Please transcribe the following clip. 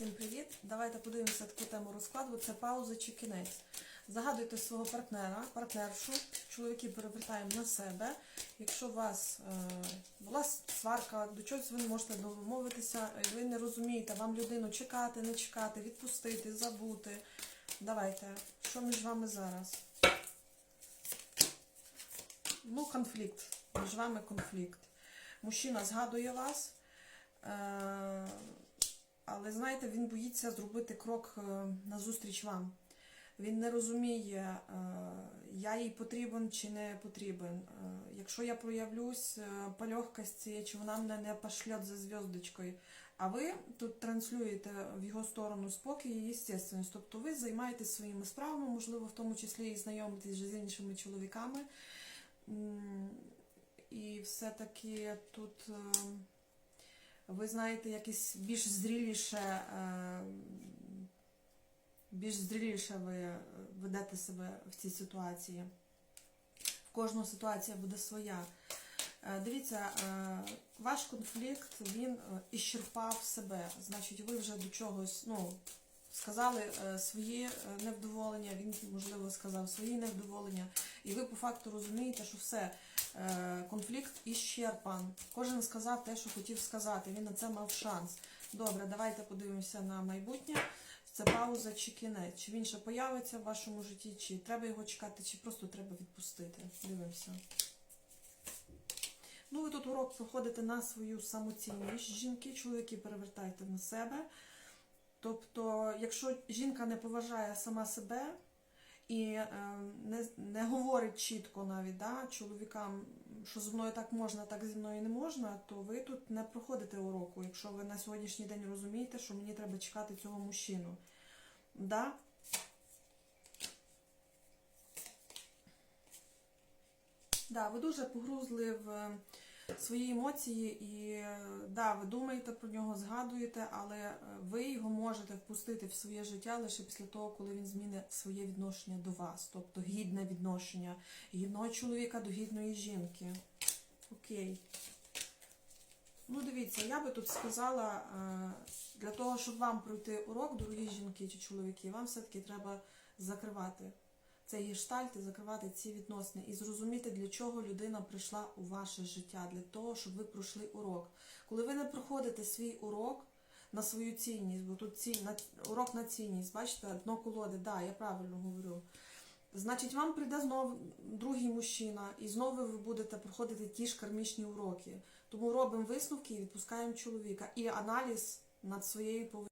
Всім привіт! Давайте подивимося таку тему розкладу. Це пауза чи кінець. Загадуйте свого партнера, партнершу. Чоловіки перевертаємо на себе. Якщо у вас е, була сварка, до чогось ви не можете домовитися, е, ви не розумієте, вам людину чекати, не чекати, відпустити, забути. Давайте, що між вами зараз? Ну, конфлікт. Між вами конфлікт. Мужчина згадує вас. Е, знаєте, він боїться зробити крок е, назустріч вам. Він не розуміє, е, я їй потрібен чи не потрібен. Е, Якщо я проявлюсь по легкості, чи вона мене не пошлет за зв'язочкою. А ви тут транслюєте в його сторону спокій і естественність. Тобто ви займаєтесь своїми справами, можливо, в тому числі і знайомитесь з іншими чоловіками. І все-таки тут. Ви знаєте, якесь більш зріліше, е, більш зріліше ви е, ведете себе в цій ситуації. В кожну ситуація буде своя. Е, Дивіться, ваш конфлікт він іщерпав себе. Значить, ви вже до чогось, ну, сказали е, свої е, невдоволення, він, можливо, сказав свої невдоволення. І ви по факту розумієте, що все, е, конфлікт іщерпан. Кожен сказав те, що хотів сказати. Він на це мав шанс. Добре, давайте подивимося на майбутнє. Це пауза чи кінець. Чи він ще появиться в вашому житті, чи треба його чекати, чи просто треба відпустити. Дивимося. Ну, ви тут урок проходите на свою самоцінність. Жінки, чоловіки перевертайте на себе. Тобто, якщо жінка не поважає сама себе і е, не, не говорить чітко навіть да, чоловікам, що зі мною так можна, так зі мною не можна, то ви тут не проходите уроку, якщо ви на сьогоднішній день розумієте, що мені треба чекати цього мужчину. Да? Да, ви дуже погрузли в свої емоції, і да, ви думаєте про нього, згадуєте, але е, ви його можете впустити в своє життя лише після того, коли він змінить своє відношення до вас, тобто гідне відношення гідного чоловіка до гідної жінки. Окей. Ну, дивіться, я би тут сказала, е, для того, щоб вам пройти урок, дорогі жінки чи чоловіки, вам все-таки треба закривати цей гештальт і закривати ці відносини і зрозуміти, для чого людина прийшла у ваше життя, для того, щоб ви пройшли урок. Коли ви не проходите свій урок на свою цінність, бо тут ці, на, урок на цінність, бачите, дно колоди, да, я правильно говорю. Значить, вам прийде знову другий мужчина, і знову ви будете проходити ті ж кармічні уроки. Тому робимо висновки і відпускаємо чоловіка. І аналіз над своєю поведінкою.